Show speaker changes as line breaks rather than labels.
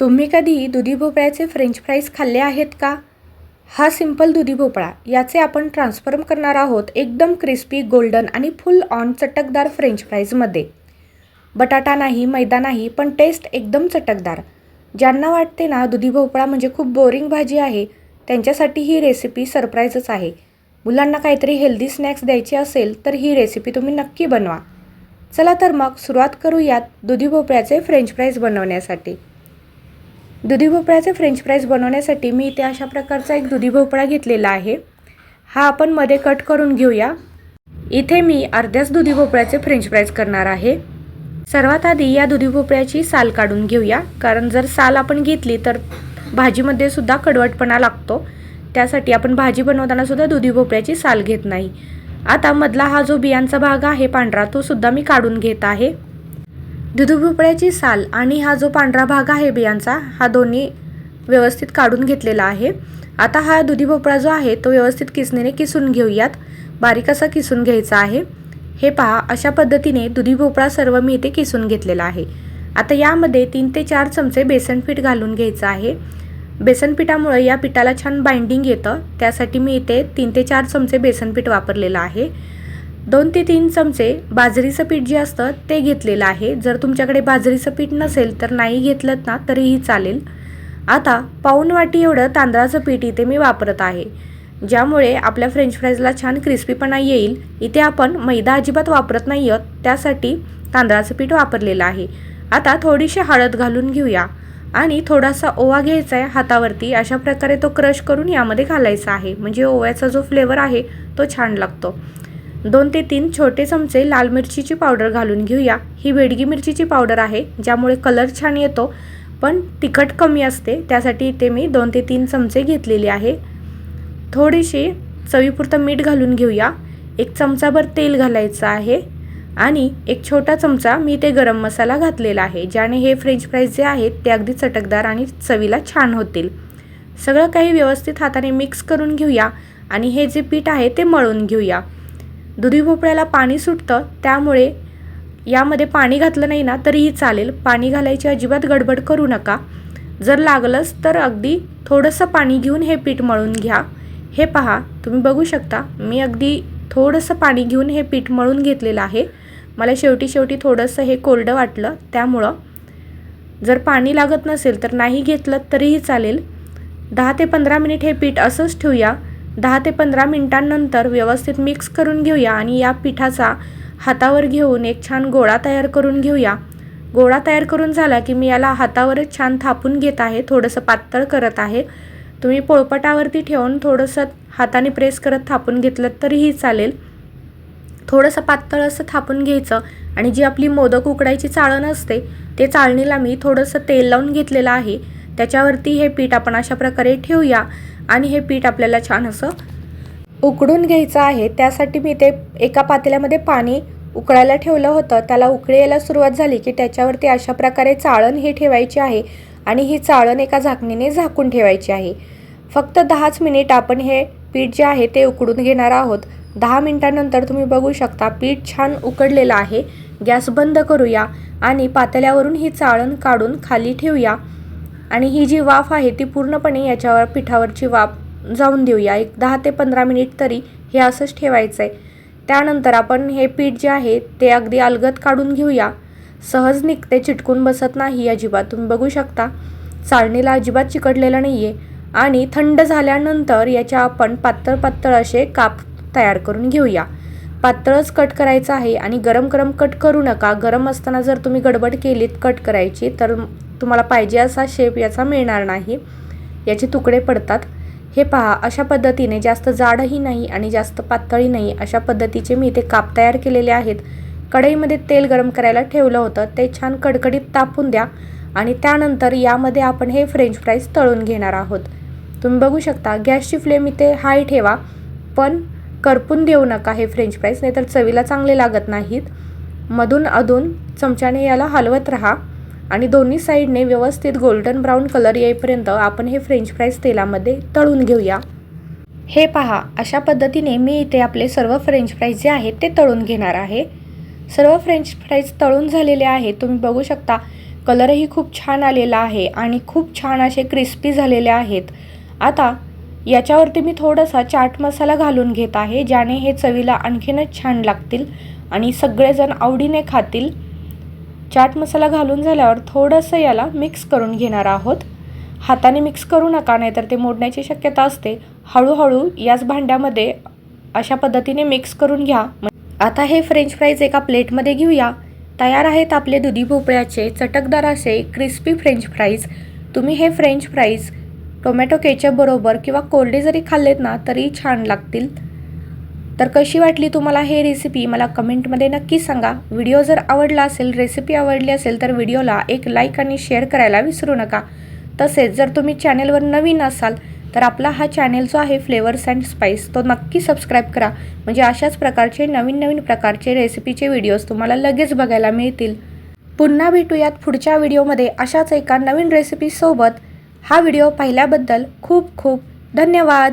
तुम्ही कधी दुधी भोपळ्याचे फ्रेंच फ्राईज खाल्ले आहेत का? हा सिंपल दुधी भोपळा याचे आपण ट्रान्सफॉर्म करणार आहोत एकदम क्रिस्पी गोल्डन आणि फुल ऑन चटकदार फ्रेंच फ्राईजमध्ये बटाटा नाही मैदा नाही पण टेस्ट एकदम चटकदार. ज्यांना वाटते ना दुधी भोपळा म्हणजे खूप बोरिंग भाजी आहे त्यांच्यासाठी ही रेसिपी सरप्राईजच आहे. मुलांना काहीतरी हेल्दी स्नॅक्स द्यायचे असेल तर ही रेसिपी तुम्ही नक्की बनवा. चला तर मग सुरुवात करूयात दुधी भोपळ्याचे फ्रेंच फ्राईज बनवण्यासाठी. दुधी भोपळ्याचे फ्रेंच फ्राईज बनवण्यासाठी मी इथे अशा प्रकारचा एक दुधी भोपळा घेतलेला आहे. हा आपण मध्ये कट करून घेऊया. इथे मी अर्ध्याच दुधी भोपळ्याचे फ्रेंच फ्राईज करणार आहे. सर्वात आधी या दुधी भोपळ्याची साल काढून घेऊया. कारण जर साल आपण घेतली तर भाजीमध्ये सुद्धा कडवटपणा लागतो. त्यासाठी आपण भाजी बनवताना सुद्धा दुधी भोपळ्याची साल घेत नाही. आता मधला हा जो बियांचा भाग आहे पांढरा तो सुद्धा मी काढून घेत आहे. दुधीभोपळ्याची साल आणि हा जो पांढरा भाग आहे बियांचा हा दोन्ही व्यवस्थित काढून घेतलेला आहे. आता हा दुधी भोपळा जो आहे तो व्यवस्थित किसणीने किसून घेऊयात. बारीक असा किसून घ्यायचा आहे. हे पहा अशा पद्धतीने दुधी भोपळा सर्व मी इथे किसून घेतलेला आहे. आता यामध्ये तीन ते चार चमचे बेसन पीठ घालून घ्यायचं आहे. बेसन पिठामुळे या पिठाला छान बाइंडिंग येतं. त्यासाठी मी इथे तीन ते चार चमचे बेसन पीठ वापरलेलं आहे. दोन ते तीन चमचे बाजरीचं पीठ जे असतं ते घेतलेलं आहे. जर तुमच्याकडे बाजरीचं पीठ नसेल तर नाही घेतलं ना तरीही चालेल. आता पाऊन वाटी एवढं तांदळाचं पीठ इथे मी वापरत आहे. ज्यामुळे आपल्या फ्रेंच फ्राईजला छान क्रिस्पीपणा येईल. इथे आपण मैदा अजिबात वापरत नाही आहोत त्यासाठी तांदळाचं पीठ वापरलेलं आहे. आता थोडीशी हळद घालून घेऊया. आणि थोडासा ओवा घ्यायचा आहे हातावरती अशा प्रकारे तो क्रश करून यामध्ये घालायचा आहे. म्हणजे ओव्याचा जो फ्लेवर आहे तो छान लागतो. दोन ते तीन छोटे चमचे लाल मिरचीची पावडर घालून घेऊया. ही बेडगी मिरचीची पावडर आहे ज्यामुळे कलर छान येतो पण तिखट कमी असते. त्यासाठी इथे मी दोन ते तीन चमचे घेतलेले आहे. थोडीशी चवीपुरतं मीठ घालून घेऊया. एक चमचाभर तेल घालायचं आहे आणि एक छोटा चमचा मी ते गरम मसाला घातलेला आहे ज्याने हे फ्रेंच फ्राईज जे आहेत ते अगदी चटकदार आणि चवीला छान होतील. सगळं काही व्यवस्थित हाताने मिक्स करून घेऊया आणि हे जे पीठ आहे ते मळून घेऊया. दुधी भोपळ्याला पाणी सुटतं त्यामुळे यामध्ये पाणी घातलं नाही ना तरीही चालेल. पाणी घालायची अजिबात गडबड करू नका. जर लागलंच तर अगदी थोडंसं पाणी घेऊन हे पीठ मळून घ्या. हे पहा तुम्ही बघू शकता मी अगदी थोडंसं पाणी घेऊन हे पीठ मळून घेतलेलं आहे. मला शेवटी शेवटी थोडंसं हे कोरडं वाटलं त्यामुळं जर पाणी लागत नसेल तर नाही घेतलं तरीही चालेल. दहा ते पंधरा मिनिट हे पीठ असंच ठेवूया. दहा ते पंधरा मिनिटांनंतर व्यवस्थित मिक्स करून घेऊया आणि या पिठाचा हातावर घेऊन एक छान गोळा तयार करून घेऊया. गोळा तयार करून झाला की मी याला हातावरच छान थापून घेत आहे थोडंसं पातळ करत आहे. तुम्ही पोळपटावरती ठेवून थोडंसं हाताने प्रेस करत थापून घेतलं तरीही चालेल. थोडंसं पातळ असं थापून घ्यायचं आणि जी आपली मोदक उकडायची चाळण असते ते चाळणीला मी थोडंसं तेल लावून घेतलेलं आहे. त्याच्यावरती हे पीठ आपण अशा प्रकारे ठेवूया. आणि हे पीठ आपल्याला छान असं उकडून घ्यायचं आहे. त्यासाठी मी ते एका पातेल्यामध्ये पाणी उकळायला ठेवलं होतं. त्याला उकळायला सुरुवात झाली की त्याच्यावरती अशा प्रकारे चाळण ही ठेवायची आहे आणि ही चाळण एका झाकणीने झाकून ठेवायची आहे. फक्त दहाच मिनिट आपण हे पीठ जे आहे ते उकडून घेणार आहोत. दहा मिनटानंतर तुम्ही बघू शकता पीठ छान उकडलेलं आहे. गॅस बंद करूया आणि पातेल्यावरून ही चाळण काढून खाली ठेवूया. आणि ही जी वाफ आहे ती पूर्णपणे याच्यावर पिठावरची वाफ जाऊन देऊया. एक दहा ते पंधरा मिनिट तरी हे असंच ठेवायचं आहे त्यानंतर आपण हे पीठ जे आहे ते अगदी अलगद काढून घेऊया. सहज निघते चिटकून बसत नाही अजिबात. तुम्ही बघू शकता चाळणीला अजिबात चिकटलेलं नाही आहे आणि थंड झाल्यानंतर याच्या आपण पातळ पातळ असे काप तयार करून घेऊया. पातळच कट करायचं आहे आणि गरम गरम कट करू नका. गरम असताना जर तुम्ही गडबड केलीत कट करायची तर तुम्हाला पाहिजे असा शेप याचा मिळणार नाही. याचे तुकडे पडतात. हे पहा अशा पद्धतीने जास्त जाडही नाही आणि जास्त पातळही नाही अशा पद्धतीचे मी इथे काप तयार केलेले आहेत. कढईमध्ये तेल गरम करायला ठेवलं होतं. ते छान कडकडीत तापून द्या आणि त्यानंतर यामध्ये आपण हे फ्रेंच फ्राईज तळून घेणार आहोत. तुम्ही बघू शकता गॅसची फ्लेम इथे हाय ठेवा पण करपून देऊ नका हे फ्रेंच फ्राईज नाहीतर चवीला चांगले लागत नाहीत. मधून अधून चमच्याने याला हलवत राहा. आणि दोन्ही साईडने व्यवस्थित गोल्डन ब्राऊन कलर येईपर्यंत आपण हे फ्रेंच फ्राईज तेलामध्ये तळून घेऊया. हे पहा अशा पद्धतीने मी इथे आपले सर्व फ्रेंच फ्राईज जे आहेत ते तळून घेणार आहे. सर्व फ्रेंच फ्राईज तळून झालेले आहे तुम्ही बघू शकता कलरही खूप छान आलेला आहे आणि खूप छान असे क्रिस्पी झालेले आहेत. आता याच्यावरती मी थोडासा चाट मसाला घालून घेत आहे ज्याने हे चवीला आणखीनच छान लागतील आणि सगळेजण आवडीने खातील. चाट मसाला घालून झाल्यावर थोडंसं याला मिक्स करून घेणार आहोत. हाताने मिक्स करू नका नाहीतर ते मोडण्याची शक्यता असते. हळूहळू याच भांड्यामध्ये अशा पद्धतीने मिक्स करून घ्या. आता हे फ्रेंच फ्राईज एका प्लेटमध्ये घेऊया. तयार आहेत आपले दुधी भोपळ्याचे चटकदार असे क्रिस्पी फ्रेंच फ्राईज तुम्ही हे फ्रेंच फ्राईज टोमॅटो केचपबरोबर किंवा कोरडे जरी खाल्लेत ना तरी छान लागतील. तर कशी वाटली तुम्हाला हे रेसिपी मला कमेंटमध्ये नक्की सांगा. व्हिडिओ जर आवडला असेल रेसिपी आवडली असेल तर व्हिडिओला एक लाईक आणि शेअर करायला विसरू नका. तसेच जर तुम्ही चॅनेलवर नवीन असाल तर आपला हा चॅनेल जो आहे फ्लेवर्स अँड स्पाईस तो नक्की सबस्क्राईब करा. म्हणजे अशाच प्रकारचे नवीन नवीन प्रकारचे रेसिपीचे व्हिडिओज तुम्हाला लगेच बघायला मिळतील. पुन्हा भेटूयात पुढच्या व्हिडिओमध्ये. अशाच एका नवीन रेसिपीसोबत हा व्हिडिओ पाहिल्याबद्दल खूप खूप धन्यवाद.